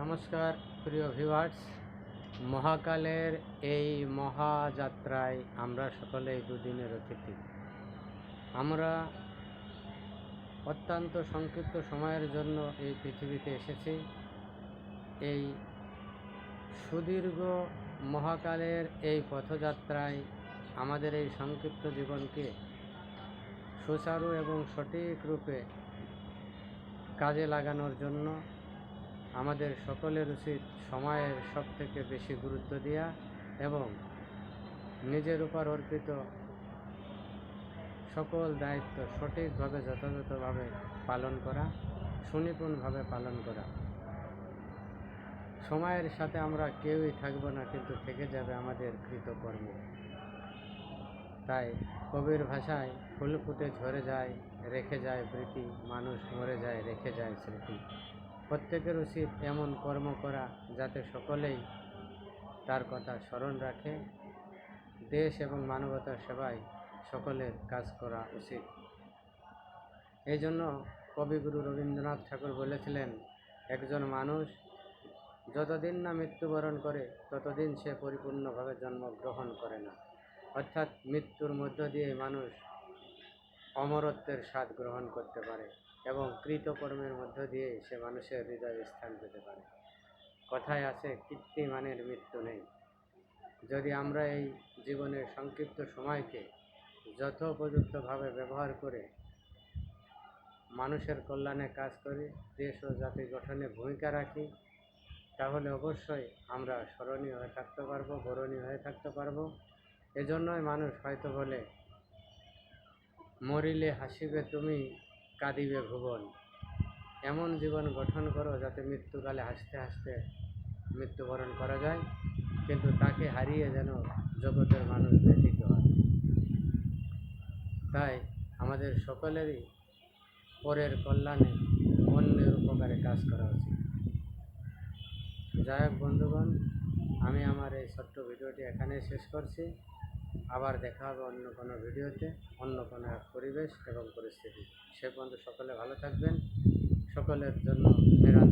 নমস্কার, প্রিয় ভিউয়ার্স মহাকালের এই মহাযাত্রায় আমরা সকলেই দুদিনের অতিথি। আমরা অত্যন্ত সংক্ষিপ্ত সময়ের জন্য এই পৃথিবীতে এসেছি। এই সুদীর্ঘ মহাকালের এই পথযাত্রায় আমাদের এই সংক্ষিপ্ত জীবনকে সুচারু এবং সঠিক রূপে কাজে লাগানোর জন্য আমাদের সকলের উচিত সময়ের সব থেকে বেশি গুরুত্ব দেওয়া এবং নিজের উপর অর্পিত সকল দায়িত্ব সঠিকভাবে, যথাযথভাবে পালন করা, সুনিপুণভাবে পালন করা। সময়ের সাথে আমরা কেউই থাকব না, কিন্তু থেকে যাবে আমাদের কৃতকর্ম। তাই কবির ভাষায় ফুল ফুটে ঝরে যায়, রেখে যায় প্রীতি, মানুষ মরে যায়, রেখে যায় স্মৃতি। প্রত্যেকের উচিত এমন কর্ম করা যাতে সকলেই তার কথা স্মরণ রাখে। দেশ এবং মানবতার সেবায় সকলের কাজ করা উচিত। এই জন্য কবিগুরু রবীন্দ্রনাথ ঠাকুর বলেছিলেন, একজন মানুষ যতদিন না মৃত্যুবরণ করে, ততদিন সে পরিপূর্ণভাবে জন্মগ্রহণ করে না। অর্থাৎ মৃত্যুর মধ্য দিয়ে মানুষ অমরত্বের স্বাদ গ্রহণ করতে পারে। এবং কৃতকর্মের মধ্য দিয়ে সে মানুষের হৃদয়ে স্থান পেতে পারে। কথায় আছে, কীর্তিমানের মৃত্যু নেই। যদি আমরা এই জীবনের সংক্ষিপ্ত সময়কে যথোপযুক্তভাবে ব্যবহার করে মানুষের কল্যাণে কাজ করি, দেশ ও জাতি গঠনে ভূমিকা রাখি, তাহলে অবশ্যই আমরা স্মরণীয় হয়ে থাকতে পারব, বরণীয় হয়ে থাকতে পারব। এজন্যই মানুষ হয়তো বলে, মরিলে হাসিবে তুমি কাঁদিবে ভুবন। এমন জীবন গঠন করো যাতে মৃত্যুকালে হাসতে হাসতে মৃত্যুবরণ করা যায়, কিন্তু তাকে হারিয়ে যেন জগতের মানুষ ব্যথিত হয়। তাই আমাদের সকলেরই পরের কল্যাণে অন্যের উপকারে কাজ করা উচিত। যাই হোক বন্ধুগণ, আমি আমার এই ছোট্ট ভিডিওটি এখানেই শেষ করছি। আবার দেখা হবে অন্য কোনো ভিডিওতে, অন্য কোনো এক পরিবেশ এবং পরিস্থিতি। সে পর্যন্ত সকলে ভালো থাকবেন। সকলের জন্য শুভকামনা